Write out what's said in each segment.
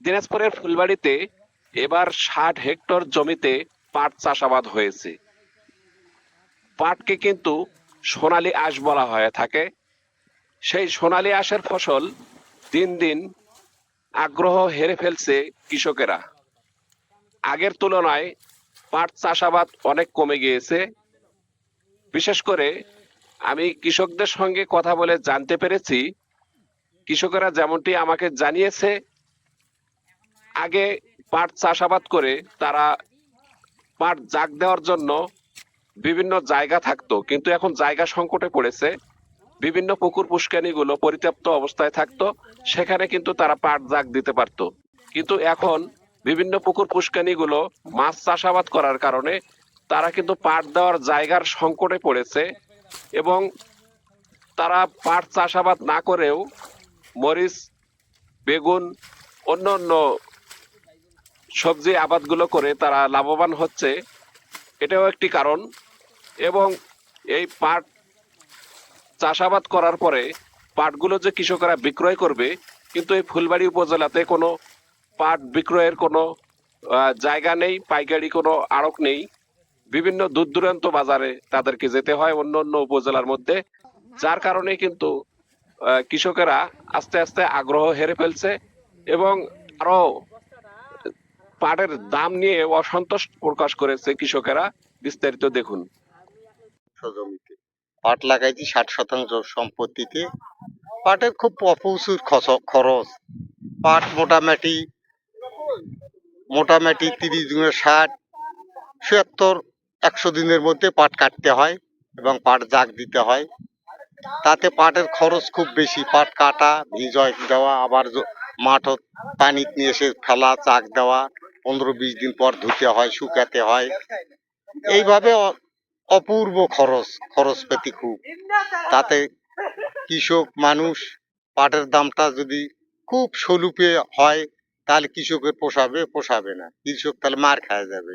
দিনাজপুরের ফুলবাড়িতে এবার ষাট হেক্টর জমিতে পাট চাষাবাদ হয়েছে। পাটকে কিন্তু সোনালী আঁশ বলা হয়ে থাকে। সেই সোনালী আঁশের ফসল দিন দিন আগ্রহ হেরে ফেলছে কৃষকেরা। আগের তুলনায় পাট চাষাবাদ অনেক কমে গিয়েছে। বিশেষ করে আমি কৃষকদের সঙ্গে কথা বলে জানতে পেরেছি। কৃষকেরা যেমনটি আমাকে জানিয়েছে আগে পাট চাষাবাদ করে তারা পাট জাগ দেওয়ার জন্য বিভিন্ন জায়গা থাকতো, কিন্তু এখন জায়গা সংকটে পড়েছে। বিভিন্ন পুকুর পুষ্কানিগুলো পরিত্যক্ত অবস্থায় থাকতো, সেখানে কিন্তু তারা পাট জাগ দিতে পারতো। কিন্তু এখন বিভিন্ন পুকুর পুষ্কানিগুলো মাছ চাষাবাদ করার কারণে তারা কিন্তু পাট দেওয়ার জায়গার সংকটে পড়েছে এবং তারা পাট চাষাবাদ না করেও মরিচ, বেগুন অন্য অন্য সবজি আবাদগুলো করে তারা লাভবান হচ্ছে, এটাও একটি কারণ। এবং এই পাট চাষাবাদ করার পরে পাটগুলো যে কৃষকরা বিক্রয় করবে, কিন্তু এই ফুলবাড়ি উপজেলাতে কোনো পাট বিক্রয়ের কোনো জায়গা নেই, পাইকারি কোনো আড়ক নেই। বিভিন্ন দূর দূরান্ত বাজারে তাদেরকে যেতে হয় অন্য অন্য উপজেলার মধ্যে, যার কারণে কিন্তু কৃষকেরা আস্তে আস্তে আগ্রহ হেরে ফেলছে এবং আরও পাটের দাম নিয়ে অসন্তোষ প্রকাশ করেছে কৃষকেরা। বিস্তারিত দেখুন। পাট লাগাইছি, ষাট শতাংশ সম্পত্তিতে। পাটের খুব প্রচুর খরচ। পাট মোটামুটি মোটামুটি তিরিশ দিনের ষাট ছিয়াত্তর একশো দিনের মধ্যে পাট কাটতে হয় এবং পাট জাগ দিতে হয়। তাতে পাটের খরচ খুব বেশি। পাট কাটা, ভিজয় দেওয়া, আবার মাঠত পানি নিয়ে এসে ফেলা চাক দেওয়া পনেরো বিশ দিন পর ধুতে হয়, শুকাতে হয়। এইভাবে অপূর্ব খরচ, খরচপাতি খুব। তাতে কৃষক মানুষ পাটের দামটা যদি খুব স্বরূপে হয়, তাহলে কৃষকের পোষাবে পোষাবে না। কৃষক তাহলে মার খাওয়া যাবে।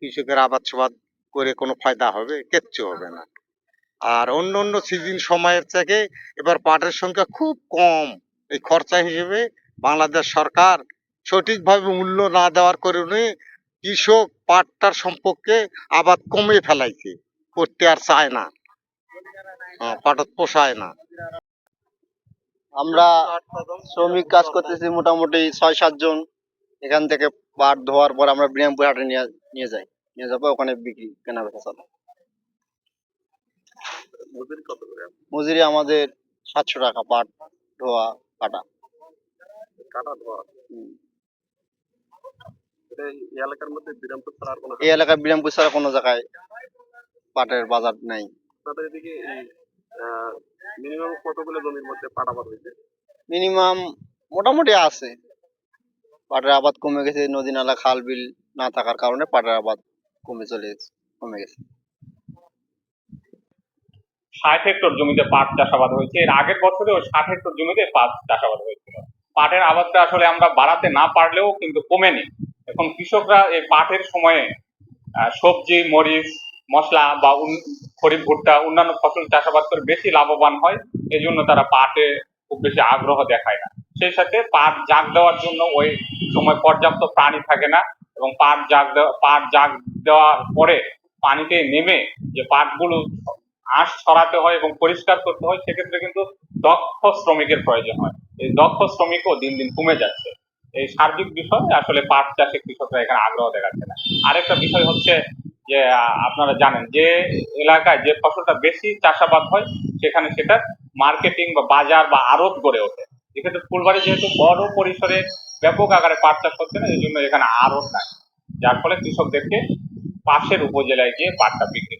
কৃষকের আবাদ সবাদ করে কোনো ফায়দা হবে, কিচ্ছু হবে না। আর অন্য অন্য সিজন সময়ের থেকে এবার পাটের সংখ্যা খুব কম। এই খরচা হিসেবে বাংলাদেশ সরকার সঠিকভাবে মূল্য না দেওয়ার কারণে কৃষক পাটটার সম্পর্কে আবাদ কমে ফেলাইছে। করতে আর চায় না। পাটত পোষায় না। আমরা শ্রমিক কাজ করতেছি মোটামুটি ছয় সাতজন এখান থেকে পাট ধোয়ার পর আমরা বিরামপুর হাটে নিয়ে নিয়ে যাই। নিয়ে যাব ওখানে বিক্রি কেনা বেচা চলে। মজুরি আমাদের সাতশো টাকা পাট ধোয়া কাটা। হুম। এলাকার মধ্যে বিরামপুর ছাড়া কোনো এই এলাকায় বিরামপুর ছাড়া কোনো জায়গায় পাটের বাজার নাই। মিনিমাম কতগুলো জমির মধ্যে পাট আবাদ হয়েছে? মিনিমাম মোটামুটি আছে। পাটের আবাদ কমে গেছে নদী নালা খাল বিল না থাকার কারণে পাটের আবাদ কমে চলে গেছে কমে গেছে। ষাট হেক্টর জমিতে পাট চাষাবাদ হয়েছে। এর আগের বছরেও ষাট হেক্টর জমিতে পাট চাষাবাদ হয়েছিল। পাটের আবাদটা আসলে আমরা বাড়াতে না পারলেও কিন্তু কমেনি। এখন কৃষকরা এই পাটের সময়ে সবজি, মরিচ, মশলা বা খরিফ, ভুট্টা, অন্যান্য ফসল চাষাবাদ করে বেশি লাভবান হয়। এই জন্য তারা পাটে খুব বেশি আগ্রহ দেখায় না। সেই সাথে পাট জাগ দেওয়ার জন্য ওই সময় পর্যাপ্ত প্রাণী থাকে না এবং পাট জাগ দেওয়া, পাট জাগ দেওয়ার পরে পানিতে নেমে যে পাটগুলো আঁশ ছড়াতে হয় এবং পরিষ্কার করতে হয়, সেক্ষেত্রে কিন্তু দক্ষ শ্রমিকের প্রয়োজন হয়। এই দক্ষ শ্রমিকও দিন দিন কমে যাচ্ছে। এই সার্বিক বিষয়ে, আসলে পাট চাষে কৃষকরা এখানে আগ্রহ দেখাচ্ছে না। আরেকটা বিষয় হচ্ছে যে আপনারা জানেন যে এলাকায় যে ফসলটা বেশি চাষাবাদ হয়, সেখানে সেটা মার্কেটিং বা বাজার বা আড়ত গড়ে ওঠে। এক্ষেত্রে ফুলবাড়ি যেহেতু বড় পরিসরে ব্যাপক আকারে পাট চাষ হচ্ছে না এই জন্য এখানে আড়ত নাই। যার ফলে কৃষকদেরকে পাশের উপজেলায় গিয়ে পাটটা বিক্রি